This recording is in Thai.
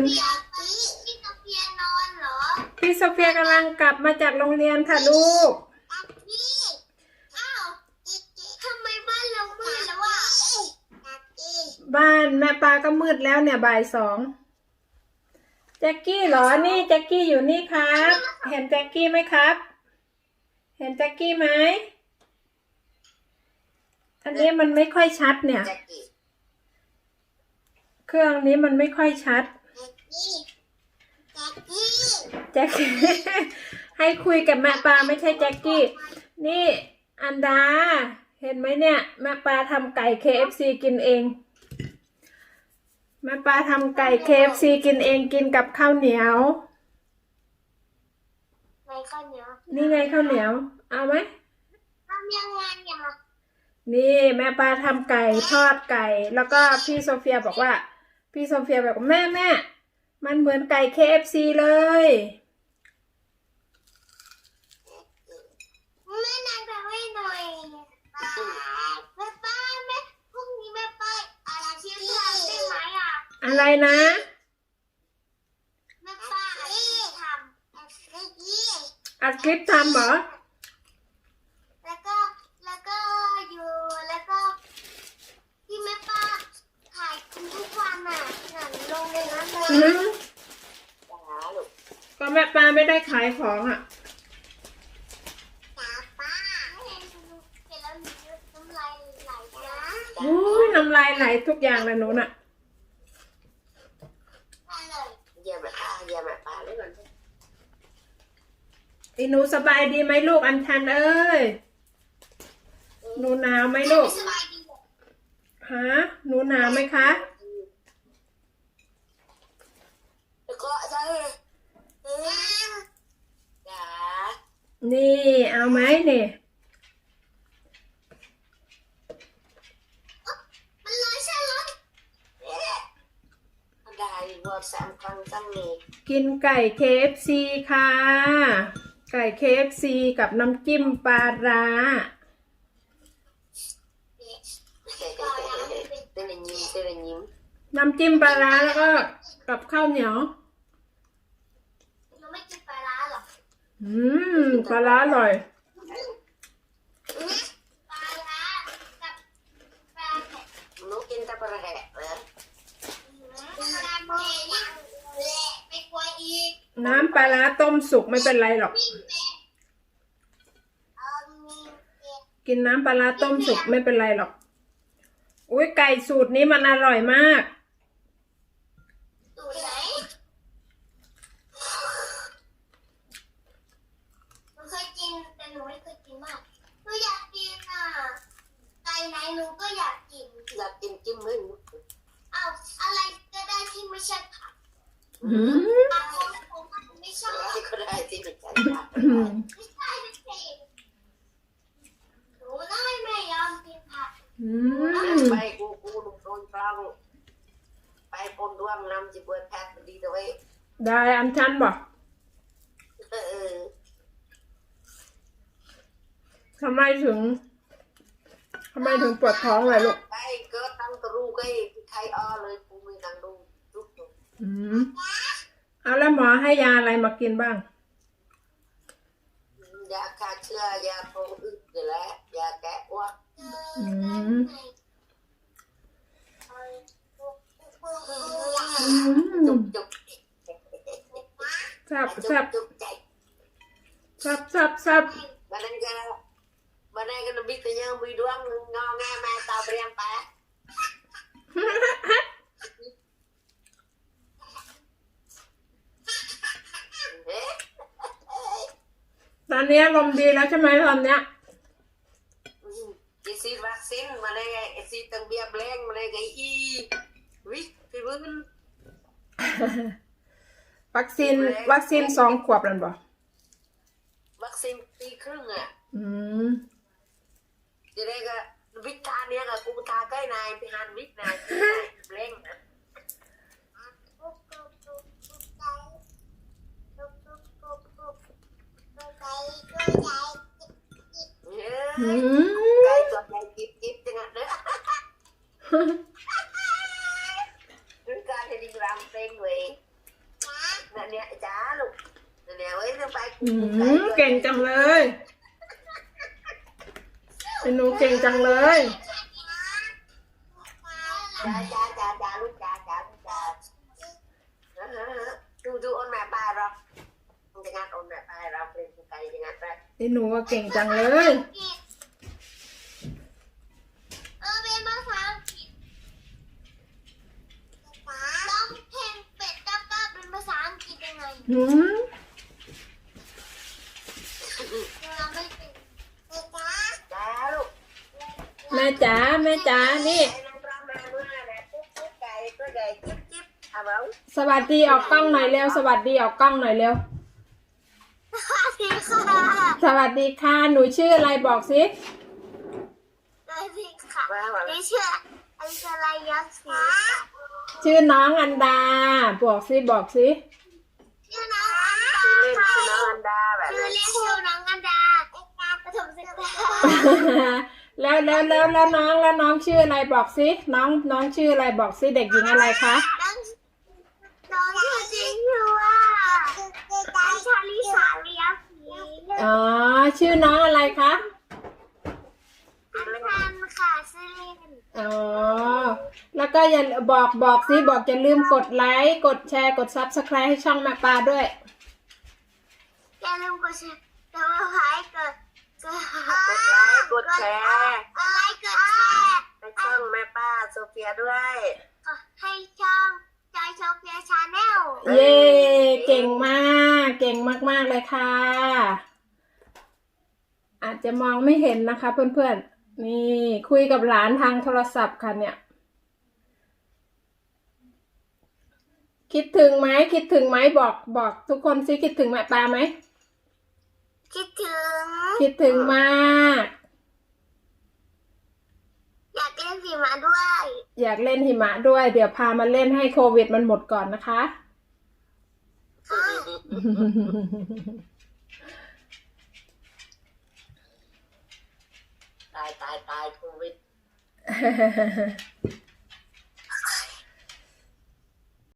น พี่อาพี่พี่โซเฟียนอนเหรอพี่โซเฟียกำลังกลับมาจากโรงเรียนค่ะลูกอาพี่อ้าวทำไมบ้านเรามืดแล้วอะอาพี่บ้านแม่ปลาก็มืดแล้วเนี่ยบ่ายสองแจ็คกี้เหรอ นี่แจ็คกี้อยู่นี่ครับ เห็นแจ็คกี้ไหมครับ เห็นแจ็คกี้ไหม อันนี้มันไม่ค่อยชัดเนี่ย แจ็คกี้เครื่องนี้มันไม่ค่อยชัดอาพี่อาพี่ แจ็คให้คุยกับแม่ปลาไม่ใช่แจ็คกี้ นี่อันดา เห็นไหมเนี่ย แม่ปลาทำไก่ KFC กินเอง แม่ปลาทำไก่ KFC กินเองกินกับข้าวเหนียวไม่ข้าวเหนียวนี่ไงข้าวเหนียว เอาไหมทำยังไงอะนี่แม่ปลาทำไก่ทอดไก่ แล้วก็พี่โซเฟียบอกว่า พี่โซเฟียบอกว่าแม่แม่มันเหมือนไก่ KFC เลย แม่นางทำให้หน่อยแม่ป้าแม่พรุ่งนี้แม่ป้าอะไรที่ทำได้ไหม อะอะไรนะแม่ป้าอะไรที่ทำอะไรที่อัดคลิปทำเหรอ แล้วก็แล้วก็อยู่แล้วก็ ที่แม่ป้าถ่ายทุกวันอะหนังลงในนั้นเลยอืมจ๋าลูกก็แม่ปลาไม่ได้ขายของอะจ้าป้าเห็นแล้วหนูน้ำลายไหลนะอุ้ยน้ำลายไหลทุกอย่างเลยหนูน่ะ อะไร เยี่ยมแบบป้าเยี่ยมแบบป้าเลยก่อน ไอ้หนูสบายดีไหมลูกอันชันเอ้ย หนูหนาวไหมลูกสบายดีฮะ หนูหนาวไหมคะ แล้วก็ใช่จ๋านี่ เอาไหมเนี่ย มันลอยใช่ไหมได้วอดสามครั้งตั้งนี้ กินไก่ KFC ค่ะ ไก่ KFC กับน้ำจิ้มปลาร้าเต้นยิ้มเต้นยิ้มน้ำจิ้มปลาร้าแล้วก็กับข้าวเหนียว หนูไม่กินปลาร้าหรอกอืมปลาร้าอร่อย ปลาร้ากับปลาแกะ หนูกินแต่ปลาแหะเหรอ ปลาแกะนี่เละไปกลัวอีก น้ำปลาร้าต้มสุกไม่เป็นไรหรอกวิ่งไปเอ่อมีเด็กกินน้ำปลาร้าต้มสุกไม่เป็นไรหรอก อุ้ยไก่สูตรนี้มันอร่อยมากอยู่ไหนหนูเคยกินแต่หนูไม่เคยกินมากหนูอยากกินอะไก่ไหนหนูก็อยากกิน อยากกินจิ้มเลยเอาอะไรก็ได้ที่ไม่ใช่ผักอืม ผักของผมมันไม่ชอบ อะไรก็ได้ที่เป็นใจ อืม ไม่ใช่ไม่ใช่หนูได้ไม่ยอมกินผัก อืม ไปกูกูลุงโดนฟังไปปนด้วงน้ำจิบเบิร์ดแพทดีด้วย ได้อันชันบอกเออทำไมถึงทำไมถึงปวดท้องเลยลูกไปเกิดตั้งตรูไอ้ใครอ้อเลยกูมีตังดูทุกอืมเอาแล้วหมอให้ยาอะไรมากินบ้าง ยาฆ่าเชื้อยาโรคอึดนี่แหละยาแก้อ้วกอืมอืมจุกจุก ซับจุซักบจุกใจซับซับซับบ้านนั้นก็บ้านนั้นก็นบิตยังมีดวงงอแงแม่ตาเปรียงไปตอนนี้ลมณ์ดีแล้วใช่ไหมตอนเนี้ยจีซีวัคซีนมาเลยไอซีตังเวิพี่บุญวัคซีนวัคซีนสองขวบแล้วบ่วัคซีนปีครึ่งอะ อืมจะได้ก็วิทาเนี่ยก็กูทาใกล้นายไปหันวิทนายเบลงอืมไก่ตัวใหญ่จิบจิบจังอะเด้อการจะดีรำเพลงเว้ย ไปอืมเก่งจังเลยเป็นหนูเก่งจังเลยจ้าจ้าจ้าจ้าลูกจ้าจ้าลูกจ้าดูดูอนแม่ป้าเราจะงานอนแม่ป้าเราเป็นไก่จะงานไปเป็นหนูว่าเก่งจังเลย ญ่จิ๊บจิ๊บเอาเอาสวัสดีออกกล้องหน่อยเร็ว สวัสดีออกกล้องหน่อยเร็ว สวัสดีค่ะสวัสดีค่ะ หนูชื่ออะไรบอกสิสวัสดีค่ะว่าว่านี่ชื่ออัญชลายักษ์ศรีชื่อน้องอันดา บอกสิบอกสิ ชื่อน้องอันดาชื่อเล่นชื่อน้องอันดาแบบชื่อเล่นชื่อน้องอันดาประถมศึกษาแล้วแล้วแล้วแล้วน้องแล้วน้องชื่ออะไรบอกสิน้องน้องชื่ออะไรบอกสิเด็กหญิงอะไรคะน้องน้องชื่อจริงชื่อว่าอัญชลิสาเลียศรีอ๋อชื่อน้องอะไรคะอันพันค่ะชื่อเล่น อ๋อ แล้วก็อย่าบอกบอกสิบอกอย่าลืมกดไลค์ กดแชร์ กด subscribe ให้ช่องแม่ปลาด้วย อย่าลืมกดแชร์กดไลค์กดกดกดไลค์กดแชร์กดไลค์กดแชร์ให้ช่องแม่ป้าโซเฟียด้วยให้ช่องจอยโชเฟียชาแนลเย้เก่งมาก เก่งมาก ๆ เลยค่ะ อาจจะมองไม่เห็นนะคะเพื่อนๆ นี่คุยกับหลานทางโทรศัพท์ค่ะเนี่ย คิดถึงไหมคิดถึงไหมบอกบอกทุกคนสิคิดถึงแม่ปลาไหม คิดถึง คิดถึงมาก อยากเล่นสีมาด้วย อยากเล่นหิมะด้วย เดี๋ยวพามาเล่นให้โควิดมันหมดก่อนนะคะตายตาย ตายโควิด